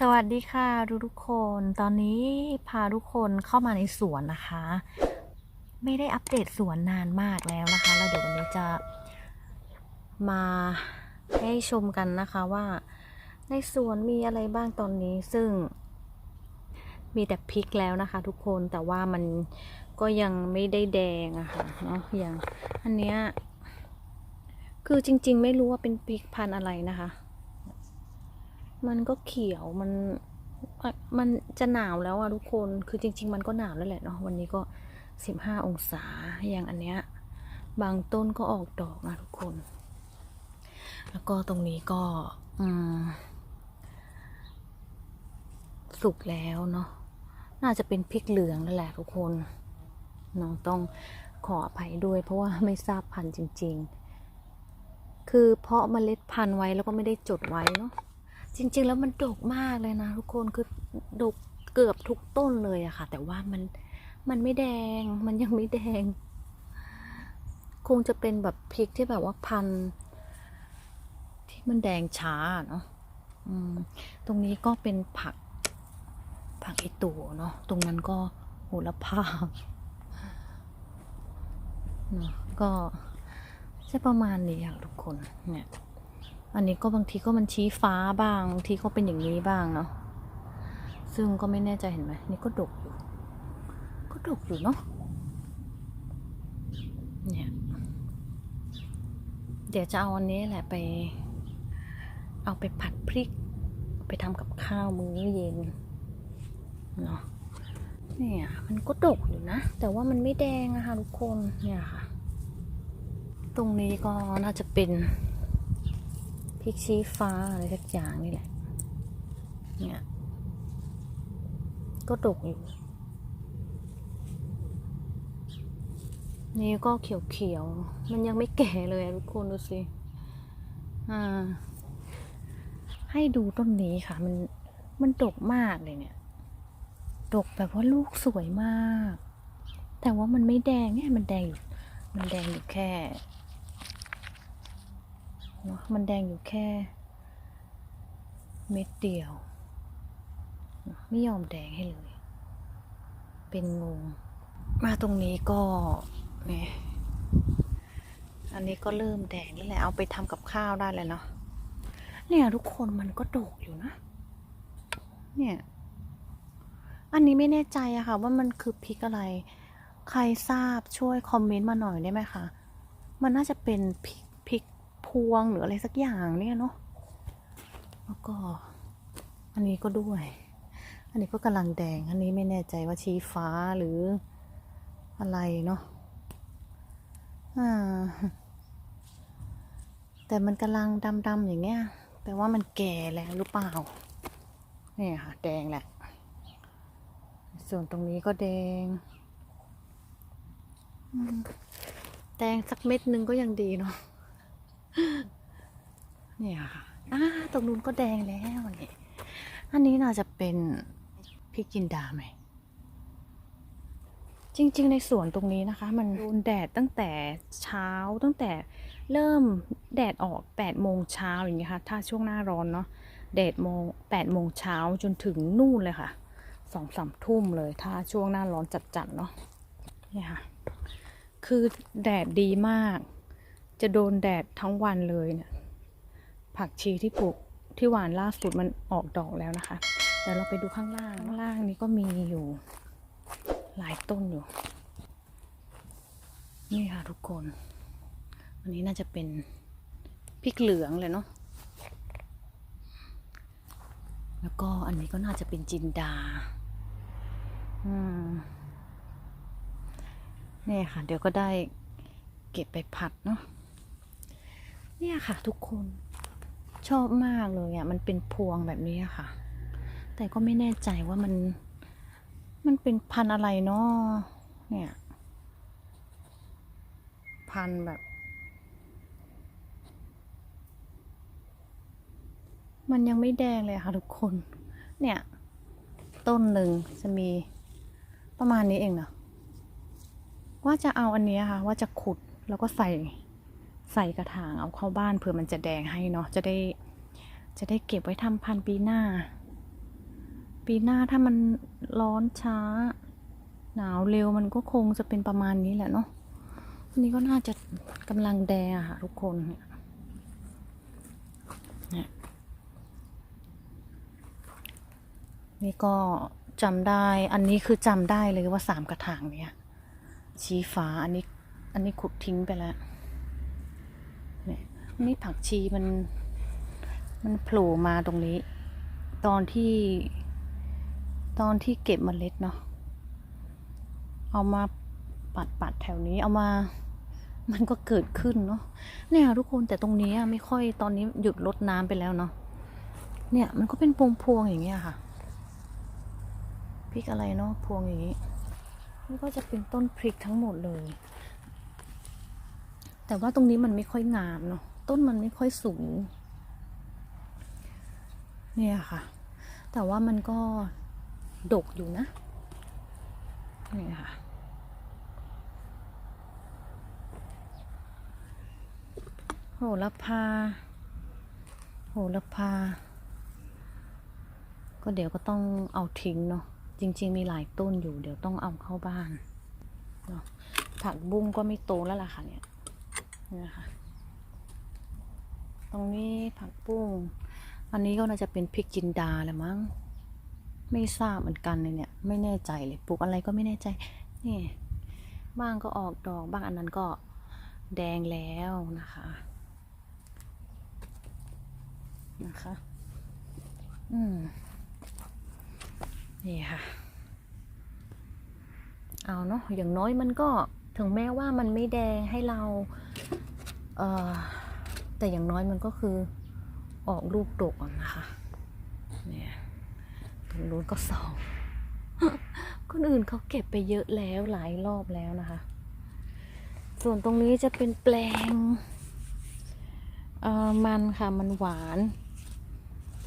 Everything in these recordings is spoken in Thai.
สวัสดีค่ะทุกทุกคนตอนนี้พาทุกคนเข้ามาในสวนนะคะ ไม่ได้อัปเดตสวนนานมากแล้วนะคะแล้วเดี๋ยววันนี้จะมาให้ชมกันนะคะว่าในสวนมีอะไรบ้างตอนนี้ซึ่งมีแต่พริกแล้วนะคะ ทุกคนแต่ว่ามันก็ยังไม่ได้แดงอะค่ะเนาะอย่างอันเนี้ยคือจริง ๆ ไม่รู้ว่าเป็นพริกพันธุ์อะไรนะคะ มันก็เขียวมันมันจะหนาวแล้วอะทุกคน คือจริง ๆ มันก็หนาวแล้วแหละเนาะ วันนี้ก็สิบห้าองศา อย่างอันเนี้ย บางต้นก็ออกดอกนะทุกคน แล้วก็ตรงนี้ก็อืมสุกแล้วเนาะ น่าจะเป็นพริกเหลืองนั่นแหละทุกคนน้องต้องขออภัยด้วย เพราะว่าไม่ทราบพันธุ์จริง ๆ คือเพาะเมล็ดพันธุ์ไว้แล้วก็ไม่ได้จดไว้เนาะ จริงๆ แล้วมันดกมากเลยนะทุกคนคือดกเกือบทุกต้นเลยอะค่ะ แต่ว่ามันมันไม่แดงมันยังไม่แดง คงจะเป็นแบบพริกที่แบบว่าพันที่มันแดงช้าเนาะตรงนี้ก็เป็นผักผักไอตัวเนาะตรงนั้นก็โหระพาเนาะก็ใช่ประมาณนี้ค่ะทุกคนเนี่ย อันนี้ก็บางทีก็มันชี้ฟ้าบ้างบางทีก็เป็นอย่างนี้บ้างเนาะซึ่งก็ไม่แน่ใจเห็นไหมนี่ก็ดกอยู่ ก็ดกอยู่เนาะเนี่ยเดี๋ยวจะเอาอันนี้แหละไป เอาไปผัดพริก ไปทำกับข้าวมื้อเย็นเนาะเนี่ยมันก็ดกอยู่นะ แต่ว่ามันไม่แดงอะค่ะทุกคนเนี่ยค่ะ ตรงนี้ก็น่าจะเป็น พริกชี้ฟ้าอะไรสักอย่างนี่แหละ เนี่ย ก็ดกอยู่ นี่ก็เขียวๆ มันยังไม่แก่เลยทุกคนดูสิ อ่า ให้ดูต้นนี้ค่ะ มัน มันดกมากเลยเนี่ย ดกแบบว่าลูกสวยมาก แต่ว่ามันไม่แดงเนี่ย มันแดง มันแดงอยู่แค่ นะมันแดงอยู่แค่ เม็ดเดียว ไม่ยอมแดงให้เลย เป็นงง มาตรงนี้ก็เนี่ยอันนี้ก็เริ่มแดงแล้วแหละ เอาไปทำกับข้าวได้เลยเนาะเนี่ยทุกคนมันก็โดกอยู่นะ เนี่ย อันนี้ไม่แน่ใจอะค่ะ ว่ามันคือพริกอะไร ใครทราบช่วยคอมเมนต์มาหน่อยได้ไหมคะ มันน่าจะเป็นพริกพริก วงหรืออะไรสักอย่างเนี่ยเนาะแล้วก็ อันนี้ก็ด้วย อันนี้ก็กำลังแดง อันนี้ไม่แน่ใจว่าชี้ฟ้าหรืออะไรเนาะอ่าแต่มันกำลังดำๆอย่างเงี้ยแปลว่ามันแก่แล้วหรือเปล่าเนี่ยค่ะแดงแหละ ส่วนตรงนี้ก็แดงแดงสักเม็ดนึงก็ยังดีเนาะ เนี่ยค่ะอ่าตรงนู้นก็แดงแล้วนี่อันนี้น่าจะเป็นพริกจินดาไหม จริง ๆ ในสวนตรงนี้นะคะ มันโดนแดดตั้งแต่เช้าตั้งแต่เริ่มแดดออก8โมงเช้าอย่างเงี้ยค่ะ ถ้าช่วงหน้าร้อนเนาะแดดโมง8โมงเช้าจนถึงนู่นเลยค่ะสองสามทุ่มเลยถ้าช่วงหน้าร้อนจัดๆเนาะเนี่ยค่ะ คือแดดดีมาก จะโดนแดดทั้งวันเลยเนี่ยผักชีที่ปลูกที่หวานล่าสุดมันออกดอกแล้วนะคะเดี๋ยวเราไปดูข้างล่างข้างล่างนี้ก็มีอยู่หลายต้นอยู่ นี่ค่ะทุกคนอันนี้น่าจะเป็นพริกเหลืองเลยเนาะแล้วก็อันนี้ก็น่าจะเป็นจินดา อืมนี่ค่ะ เดี๋ยวก็ได้เก็บไปผัดเนาะ เนี่ยค่ะ ทุกคนชอบมากเลยอะมันเป็นพวงแบบนี้ค่ะ แต่ก็ไม่แน่ใจว่ามัน มันเป็นพันอะไรเนาะเนี่ย พันแบบ มันยังไม่แดงเลยค่ะทุกคน เนี่ย ต้นหนึ่งจะมีประมาณนี้เองเนาะว่าจะเอาอันนี้ค่ะ ว่าจะขุดแล้วก็ใส่ ใส่กระถางเอาเข้าบ้านเผื่อมันจะแดงให้เนาะจะได้ จะได้เก็บไว้ทำพันธุ์ปีหน้า ปีหน้าถ้ามันร้อนช้า หนาวเร็วมันก็คงจะเป็นประมาณนี้แหละเนาะอันนี่ก็น่าจะกำลังแดงอะค่ะทุกคนเนี่ยนี่ก็จำได้ อันนี้คือจำได้เลยว่าสามกระถางเนี่ยชีฟ้าอันนี้ อันนี้ขุดทิ้งไปแล้ว นี่ผักชีมัน มันโผล่มาตรงนี้ ตอนที่ ตอนที่เก็บเมล็ดเนาะเอามาปัดปัดแถวนี้เอามา มันก็เกิดขึ้นเนาะเนี่ยทุกคนแต่ตรงนี้ไม่ค่อยตอนนี้หยุดลดน้ำไปแล้วเนาะเนี่ยมันก็เป็นพวงพวงๆอย่างเงี้ยค่ะพริกอะไรเนาะพวงอย่างงี้นี่ก็จะเป็นต้นพริกทั้งหมดเลย แต่ว่าตรงนี้มันไม่ค่อยงามเนาะ ต้นมันไม่ค่อยสูง เนี่ยค่ะ แต่ว่ามันก็ดกอยู่นะนี่ค่ะโหระพาโหระพา ก็เดี๋ยวก็ต้องเอาทิ้งเนาะจริง ๆ มีหลายต้นอยู่เดี๋ยวต้องเอาเข้าบ้านเนาะผักบุ้งก็ไม่โตแล้วล่ะค่ะเนี่ยนี่นะคะ ตรงนี้ผักบุ้งอันนี้ก็น่าจะเป็นพริกจินดาแหละมั้ง ไม่ทราบเหมือนกันเลยเนี่ย ไม่แน่ใจเลย ปลูกอะไรก็ไม่แน่ใจ นี่ บ้างก็ออกดอก บ้างอันนั้นก็แดงแล้วนะคะ นะคะ อืม นี่ค่ะ เอาเนาะ อย่างน้อยมันก็ ถึงแม้ว่ามันไม่แดงให้เรา เอ่อ แต่อย่างน้อยมันก็คือออกลูกดกนะคะเนี่ยตรงนู้นก็สองคนอื่นเขาเก็บไปเยอะแล้วหลายรอบแล้วนะคะ ส่วนตรงนี้จะเป็นแปลงเออมันค่ะมันหวาน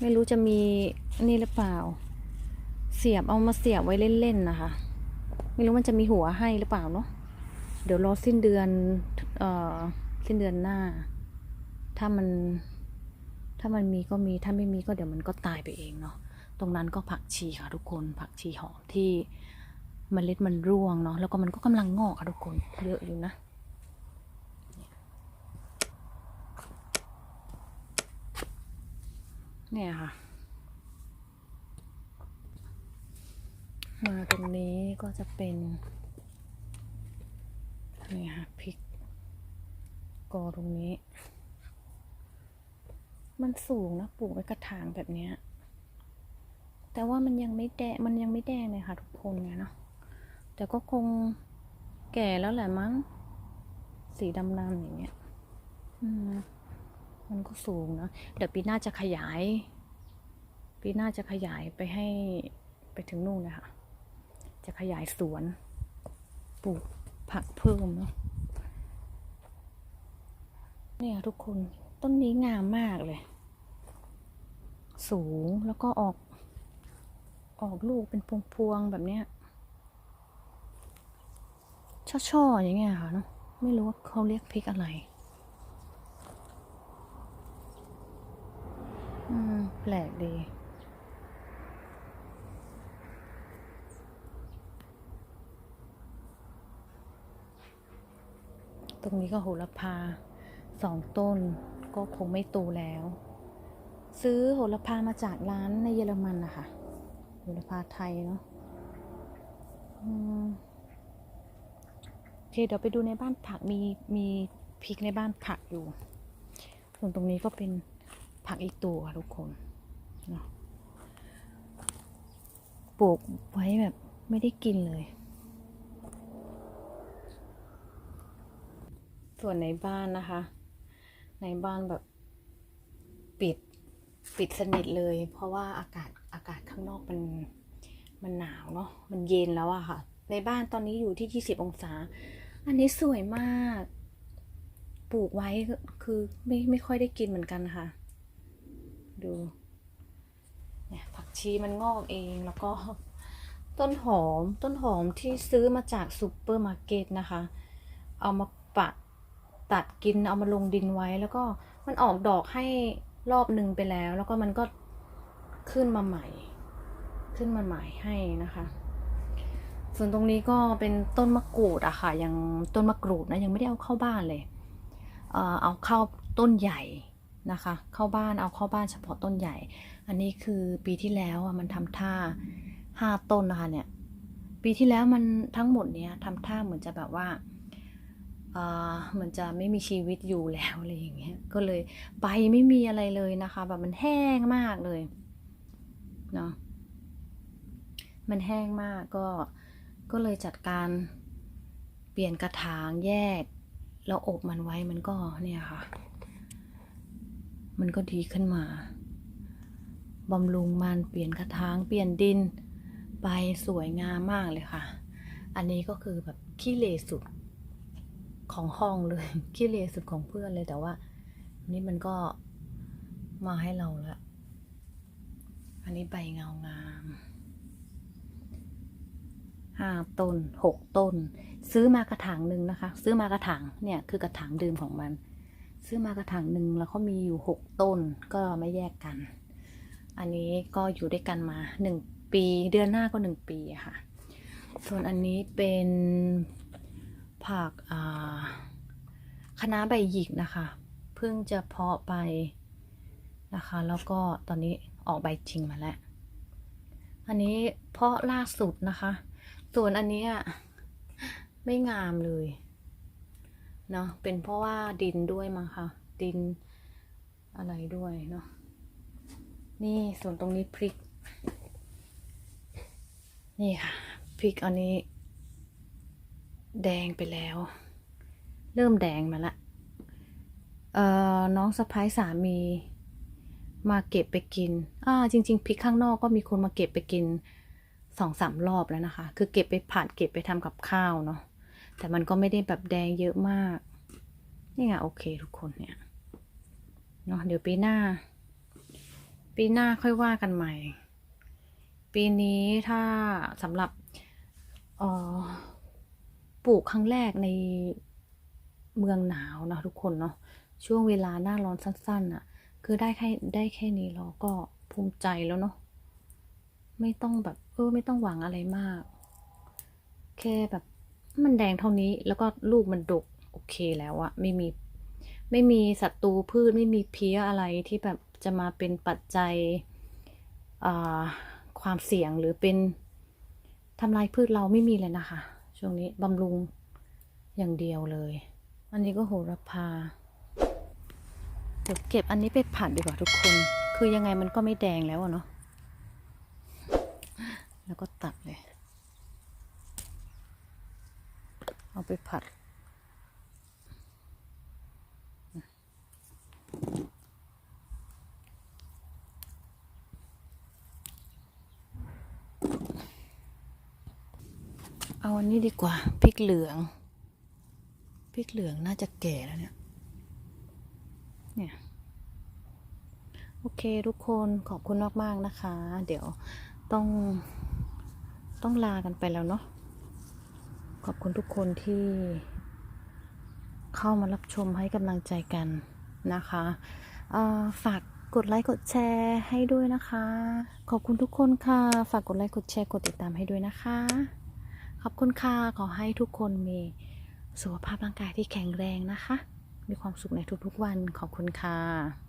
ไม่รู้จะมีนี่หรือเปล่า เสียบเอามาเสียบไว้เล่นๆนะคะ ไม่รู้มันจะมีหัวให้หรือเปล่าเนาะเดี๋ยวรอสิ้นเดือนเอ่อสิ้นเดือนหน้า ถ้ามันถ้ามันมีก็มีถ้าไม่มีก็เดี๋ยวมันก็ตายไปเองเนาะตรงนั้นก็ผักชีค่ะทุกคนผักชีหอมที่เมล็ดมันร่วงเนาะแล้วก็มันก็กำลังงอกค่ะทุกคนเยอะอยู่นะเนี่ยค่ะ มาตรงนี้ก็จะเป็นนี่ค่ะพริกกอตรงนี้ มันสูงนะปลูกไว้กระถางแบบเนี้ย แต่ว่ามันยังไม่แดงมันยังไม่แดงเลยค่ะทุกคนเนี่ยเนาะแต่ก็คงแก่แล้วแหละมั้ง สีดำๆอย่างเงี้ยอืมมันก็สูงนะเดี๋ยวปีหน้าจะขยาย ปีหน้าจะขยายไปให้ไปถึงนู่นเลยค่ะจะขยายสวน ปลูกผักเพิ่มเนาะเนี่ยทุกคน ต้นนี้งามมากเลย สูงแล้วก็ออก ออกลูกเป็นพวงๆแบบเนี้ยช่อๆอย่างเงี้ยค่ะเนาะไม่รู้ว่าเขาเรียกพริกอะไร อืม แปลกดีตรงนี้ก็โหระพาสองต้น ก็คงไม่โตแล้ว ซื้อโหระพามาจากร้านในเยอรมันนะคะโหระพาไทยเนาะโอเคเดี๋ยวไปดูในบ้านผักมีมีพริกในบ้านผักอยู่ ส่วนตรงนี้ก็เป็นผักอีกตัวค่ะทุกคนเนาะปลูกไว้แบบไม่ได้กินเลย ส่วนในบ้านนะคะ ในบ้านแบบปิดปิดสนิทเลย เพราะว่าอากาศอากาศข้างนอกมันมันหนาวเนาะมันเย็นแล้วอะค่ะ ในบ้านตอนนี้อยู่ที่ 20 องศา อันนี้สวยมาก ปลูกไว้คือไม่ไม่ค่อยได้กินเหมือนกันค่ะ ดูเนี่ยผักชีมันงอกเองแล้วก็ต้นหอมต้นหอมที่ซื้อมาจากซูเปอร์มาร์เก็ตนะคะ เอามาปัด ตัดกินเอามาลงดินไว้ แล้วก็มันออกดอกให้รอบหนึ่งไปแล้ว แล้วก็มันก็ขึ้นมาใหม่ ขึ้นมาใหม่ให้นะคะ ส่วนตรงนี้ก็เป็นต้นมะกรูดอะค่ะ ยังต้นมะกรูดนะยังไม่ได้เอาเข้าบ้านเลย เอ่อเอาเข้าต้นใหญ่นะคะ เข้าบ้านเอาเข้าบ้านเฉพาะต้นใหญ่ อันนี้คือปีที่แล้วอะมันทำท่าห้าต้นนะคะเนี่ย ปีที่แล้วมันทั้งหมดเนี้ยทำท่าเหมือนจะแบบว่า เหมือนจะไม่มีชีวิตอยู่แล้วอะไรอย่างเงี้ย ก็เลยใบไม่มีอะไรเลยนะคะ แบบมันแห้งมากเลยเนาะ มันแห้งมากก็ ก็เลยจัดการเปลี่ยนกระถางแยก แล้วอบมันไว้มันก็เนี่ยค่ะ มันก็ดีขึ้นมาบำรุงมันเปลี่ยนกระถางเปลี่ยนดิน ไปสวยงามมากเลยค่ะ อันนี้ก็คือแบบขี้เลสุด ของห้องเลยขี้เลสุดของเพื่อนเลยแต่ว่าอันนี้มันก็มาให้เราแล้วอันนี้ใบเงางามห้าต้นหกต้น ซื้อมากระถางหนึ่งนะคะ ซื้อมากระถางเนี่ยคือกระถางดื่มของมัน ซื้อมากระถางหนึ่งแล้วก็มีอยู่หกต้นก็ไม่แยกกัน อันนี้ก็อยู่ด้วยกันมาหนึ่งปีเดือนหน้าก็หนึ่งปีค่ะ ส่วนอันนี้เป็น ผักอาคะน้าใบหยิกนะคะ เพิ่งจะเพาะไปนะคะ แล้วก็ตอนนี้ออกใบจริงมาแล้ว อันนี้เพาะล่าสุดนะคะ ส่วนอันนี้ไม่งามเลยเนาะเป็นเพราะว่าดินด้วยมั้งคะดินอะไรด้วยเนาะนี่ส่วนตรงนี้พริก นี่ค่ะพริกอันนี้ แดงไปแล้ว เริ่มแดงมาละเอ่อน้องสะพ้ายสามี มาเก็บไปกินอ่าจริง ๆพริกข้างนอกก็มีคนมาเก็บไปกินสองสามรอบแล้วนะคะ คือเก็บไปผัดเก็บไปทำกับข้าวเนาะแต่มันก็ไม่ได้แบบแดงเยอะมาก นี่ไงโอเคทุกคนเนี่ยเนาะเดี๋ยวปีหน้า ปีหน้าค่อยว่ากันใหม่ ปีนี้ถ้าสำหรับอ่อ ปลูกครั้งแรกในเมืองหนาวนะทุกคนเนาะช่วงเวลาหน้าร้อนสั้นๆอะ่ะ คือได้แค่ได้แค่นี้เราก็ภูมิใจแล้วเนาะไม่ต้องแบบเออไม่ต้องหวังอะไรมาก แค่แบบมันแดงเท่านี้แล้วก็ลูกมันดกโอเคแล้วอะไม่มีไม่มีศัตรูพืชไม่มีเพี้ยอะไรที่แบบจะมาเป็นปัจจัยความเสี่ยงหรือเป็นทำลายพืชเราไม่มีเลยนะคะ ช่วงนี้บำรุงอย่างเดียวเลย อันนี้ก็โหระพา เดี๋ยวเก็บอันนี้ไปผัดดีกว่าทุกคน คือยังไงมันก็ไม่แดงแล้วอะเนาะ แล้วก็ตัดเลย เอาไปผัด เอาอั นนี้ดีกว่าพริกเหลืองพริกเหลืองน่าจะแก่แล้วเนี่ยเนี่ยโอเคทุกคนขอบคุณมากๆนะคะ เดี๋ยวต้องต้องลากันไปแล้วเนาะขอบคุณทุกคนที่เข้ามารับชมให้กำลังใจกันนะคะฝากกดไลค์กดแชร์ให้ด้วยนะคะ ขอบคุณทุกคนค่ะ ฝากกดไลค์กดแชร์กดติดตามให้ด้วยนะคะ อบคุณค่ะขอให้ทุกคนมีสุขภาพร่างกายที่แข็งแรงนะคะ มีความสุขในทุกๆวันขอบคุณค่ะ